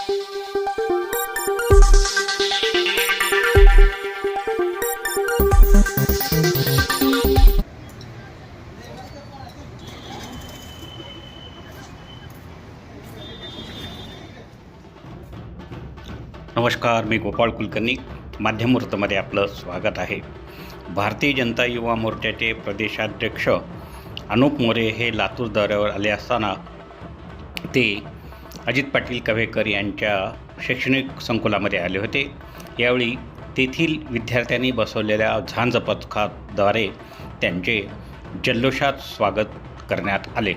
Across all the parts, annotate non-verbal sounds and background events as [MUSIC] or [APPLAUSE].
नमस्कार मी गोपाळ कुलकर्णी. माध्यमवृत्तमध्ये आपलं स्वागत आहे. भारतीय जनता युवा मोर्चाचे प्रदेशाध्यक्ष अनुप मोरे हे लातूर दौऱ्यावर आले असताना ते अजित पाटील कवेकर यांच्या शैक्षणिक संकुलामध्ये आले होते. यावेळी तेथील विद्यार्थ्यांनी बसवलेल्या झांज पथकाद्वारे त्यांचे जल्लोषात स्वागत करण्यात आले.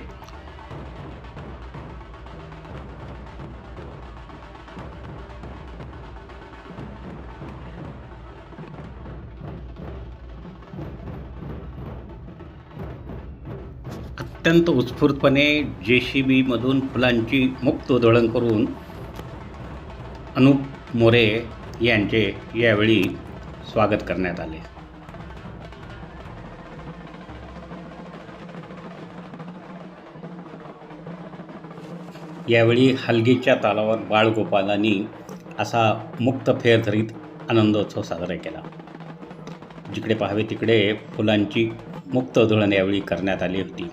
अत्यंत उत्स्फूर्तपणे जे सी बीमधून फुलांची मुक्त उधळण करून अनुप मोरे यांचे यावेळी स्वागत करण्यात आले. यावेळी हलगीच्या तालावर बाळगोपालांनी असा मुक्त फेर धरीत आनंदोत्सव साजरा केला. जिकडे पाहावे तिकडे फुलांची मुक्त धुळण यावेळी करण्यात आली होती.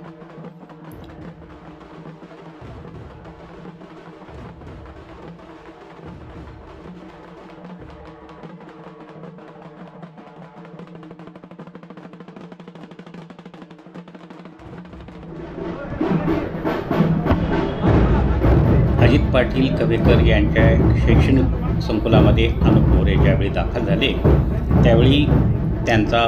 अजित पाटील कवेकर यांच्या शैक्षणिक संकुलामध्ये अनुप मोरे ज्यावेळी दाखल झाले त्यावेळी त्यांचा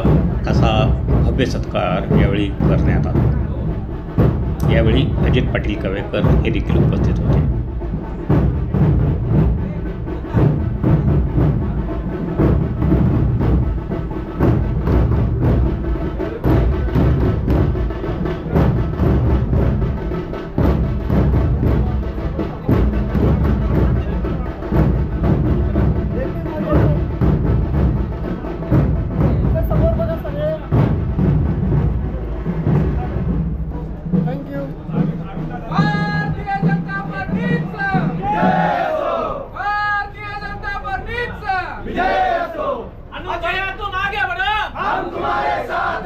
असा भव्य सत्कार यावेळी करण्यात आला? यावेळी अजित पाटील कवेकर हे देखील उपस्थित होते. तुम्हारे साथ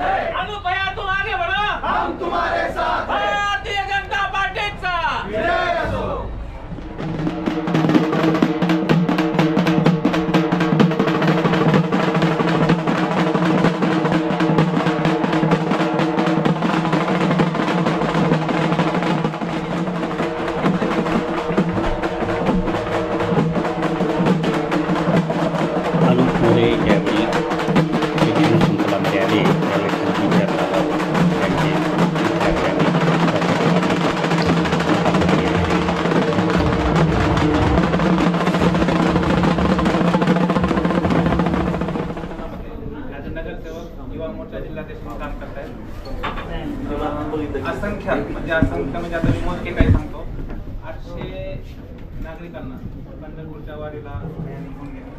नागरिकांना पंढरपूरच्या वारीला घेऊन गेले.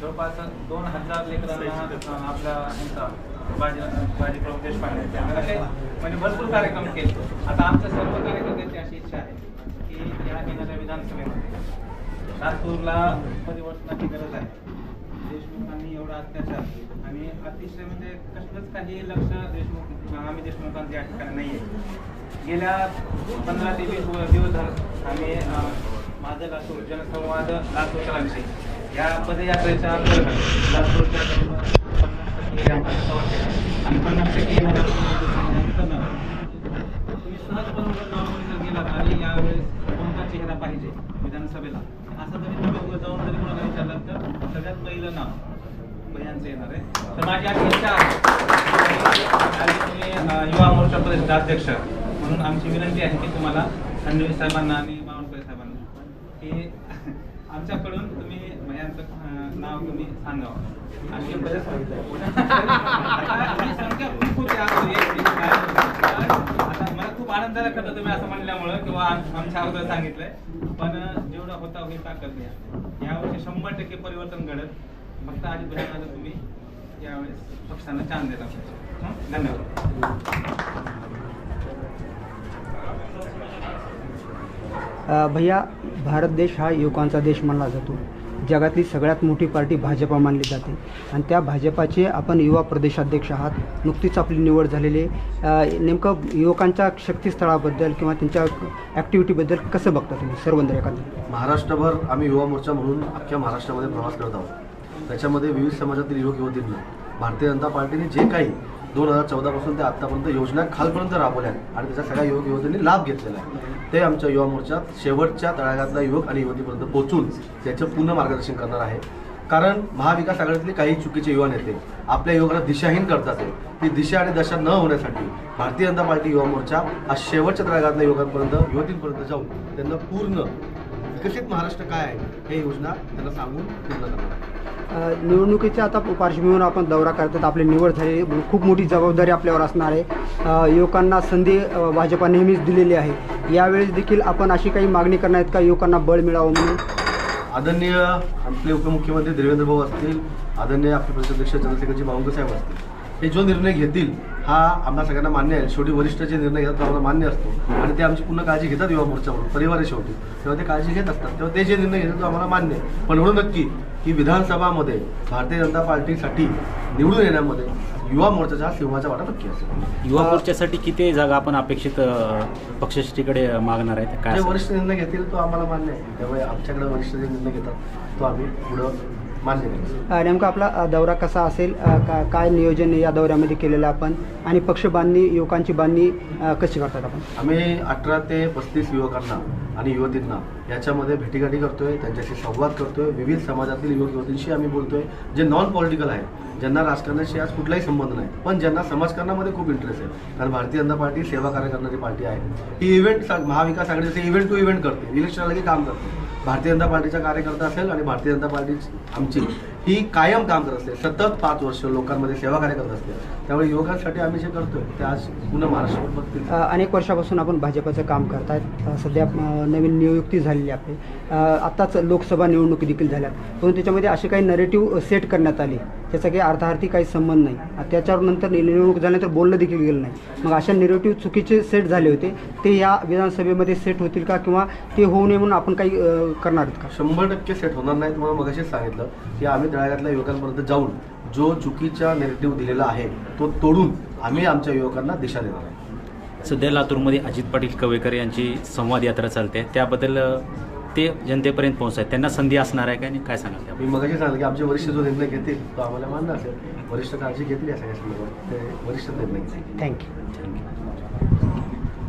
जवळपास दोन हजार लेकरांना अं, आपल्या ह्यांचा बाजी बाजीप्रभू देशपांडे काही म्हणजे भरपूर कार्यक्रम केले. आता आमच्या सर्व कार्यकर्त्यांची अशी इच्छा आहे की या येणाऱ्या विधानसभेमध्ये लातूरला परिवर्तनाची गरज आहे. देशमुखांनी एवढा अत्याचार आणि अतिशय म्हणजे कसलंच काही लक्ष देशमुख आम्ही देशमुखांचं या ठिकाणी नाही आहे गेल्या पंधरा ते वीस दिवस आम्ही माझं लातूर जनसंवाद लातूरकरांशी या पदयात्रेच्या अंतर्गत लातूरच्या पन्नास टक्के आणि पन्नास टक्के तुम्ही सहजपणे जर गेलात आणि यावेळेस कोणता चेहरा पाहिजे विधानसभेला? असं जरी तुम्ही जाऊन जरी कोणाला विचारलं तर सगळ्यात पहिलं नाव भैयांचं येणार आहे. तर माझी अशी इच्छा आणि तुम्ही युवा मोर्चा प्रदेशाध्यक्ष म्हणून आमची विनंती आहे की तुम्हाला फडणवीस साहेबांना आणि बावनकुळे साहेबांना की [LAUGHS] आमच्याकडून तुम्ही भैयांचं अं, नाव तुम्ही सांगावं. आणि बरेच [LAUGHS] संख्या खूप आता मला खूप आनंद झाला खरं तुम्ही असं म्हणल्यामुळं किंवा आम- आमच्या अगोदर सांगितलंय. पण जेवढा होता होईल ताकद द्या यावर्षी शंभर टक्के परिवर्तन घडत. फक्त आधी भैयांना तुम्ही यावेळेस पक्षानं चांद दिला? धन्यवाद. भैया भारत देश हा युवकांचा देश मानला जातो. जगातली सगळ्यात मोठी पार्टी भाजपा मानली जाते. आणि त्या भाजपाचे आपण युवा प्रदेशाध्यक्ष आहात. नुकतीच आपली निवड झालेली नेमकं युवकांच्या शक्तीस्थळाबद्दल किंवा त्यांच्या ॲक्टिव्हिटीबद्दल कसं बघता तुम्ही सर्वंदर एखादं? महाराष्ट्रभर आम्ही युवा मोर्चा म्हणून अख्ख्या महाराष्ट्रामध्ये प्रवास करत आहोत. त्याच्यामध्ये विविध समाजातील युवक युवतींना भारतीय जनता पार्टीने जे काही दोन हजार चौदापासून ते आत्तापर्यंत योजना खालपर्यंत राबवल्या आहेत आणि त्याचा सगळ्या युवक युवतींनी लाभ घेतलेला आहे. ते आमच्या युवा मोर्चात शेवटच्या तळागातल्या युवक आणि युवतीपर्यंत पोहोचून त्याचं पूर्ण मार्गदर्शन करणार आहे. कारण महाविकास आघाडीतले काही चुकीचे युवा नेते आपल्या युवकांना दिशाहीन करतात ती दिशा आणि दशा न होण्यासाठी भारतीय जनता पार्टी युवा मोर्चा हा शेवटच्या तळागातल्या युवकांपर्यंत युवतींपर्यंत जाऊन त्यांना पूर्ण विकसित महाराष्ट्र काय आहे? हे योजना त्यांना सांगून पूर्ण निवडणुकीच्या आता पार्श्वभूमीवर आपण दौरा करतात आपली निवड झाली. खूप मोठी जबाबदारी आपल्यावर असणार आहे. युवकांना संधी भाजपा नेहमीच दिलेली आहे. यावेळेस देखील आपण अशी काही मागणी करणार आहेत का? युवकांना बळ मिळावं म्हणून? आदरणीय आपले उपमुख्यमंत्री देवेंद्र भाऊ असतील आदरणीय आपले प्रदेशाध्यक्ष चंद्रशेखरजी बावनकुळे साहेब असतील. हे जो निर्णय घेतील हा आम्हाला सगळ्यांना मान्य आहे. शेवटी वरिष्ठ जे निर्णय घेतात तो आम्हाला मान्य असतो. आणि ते आमची पूर्ण काळजी घेतात युवा मोर्चाकडून परिवार आहे शेवटी. तेव्हा ते काळजी घेत असतात. तेव्हा ते जे निर्णय घेतात तो आम्हाला मान्य आहे. पण एवढं नक्की की विधानसभामध्ये भारतीय जनता पार्टीसाठी निवडून येण्यामध्ये युवा मोर्चाचा हा सिंहाचा वाटा नक्की असेल. युवा मोर्चासाठी किती जागा आपण अपेक्षित पक्षश्रेष्ठीकडे मागणार आहेत? काय? वरिष्ठ निर्णय घेतील तो आम्हाला मान्य आहे. त्यामुळे आमच्याकडे वरिष्ठ जे निर्णय घेतात तो आम्ही पुढं नेमका आपला दौरा कसा असेल का काय नियोजन या दौऱ्यामध्ये केलेलं आपण? आणि पक्ष बांधणी युवकांची बांधणी कशी करतात आपण? आम्ही अठरा ते पस्तीस युवकांना आणि युवतींना याच्यामध्ये भेटीगाठी करतोय त्यांच्याशी संवाद करतोय विविध समाजातील युवक युवतींशी आम्ही बोलतोय जे नॉन पॉलिटिकल आहे ज्यांना राजकारणाशी आज कुठलाही संबंध नाही पण ज्यांना समाजकारणामध्ये खूप इंटरेस्ट आहे. कारण भारतीय जनता पार्टी सेवा कार्य करणारी पार्टी आहे. ही event Mahavikas Aghadi event to event करते इलेक्शन आलं की काम करते. भारतीय जनता पार्टीचा कार्यकर्ता असेल आणि भारतीय जनता पार्टी आमची ही कायम काम करत असते. सतत पाच वर्ष लोकांमध्ये सेवा कार्य करत असते. त्यामुळे युवकांसाठी आम्ही जे करतोय ते आज पुन्हा महाराष्ट्रावर बघतील. अनेक वर्षापासून आपण भाजपचं काम करतायत. सध्या नवीन नियुक्ती झालेली आपली. आत्ताच लोकसभा निवडणूक देखील झाल्या परंतु त्याच्यामध्ये असे काही नरेटिव्ह सेट करण्यात आले. त्याचा काही अर्थार्थी काही संबंध नाही. त्याच्यावर नंतर निवडणूक झाल्यानंतर बोललं देखील गेलं नाही. मग अशा निरेटिव्ह चुकीचे सेट झाले होते. ते या विधानसभेमध्ये सेट होतील का किंवा ते होऊ नये म्हणून आपण काही करणार आहेत का? शंभर टक्के सेट होणार नाही. तुम्हाला मगाशीच सांगितलं की आम्ही तळागातल्या युवकांपर्यंत जाऊन जो चुकीचा नेगेटिव्ह दिलेला आहे तो तोडून आम्ही आमच्या युवकांना दिशा देणार आहे सध्या लातूरमध्ये अजित पाटील कवेकर यांची संवाद यात्रा चालते. त्याबद्दल ते जनतेपर्यंत पोहोचतात त्यांना संधी असणार आहे का आणि काय सांगाल? मी मगाशी सांगितलं की आमचे वरिष्ठ जो निर्णय घेतील तो आम्हाला मान्य असेल. वरिष्ठ काळजी घेतली या सगळ्या संदर्भात. ते वरिष्ठ निर्णय घेतील. Thank you thank you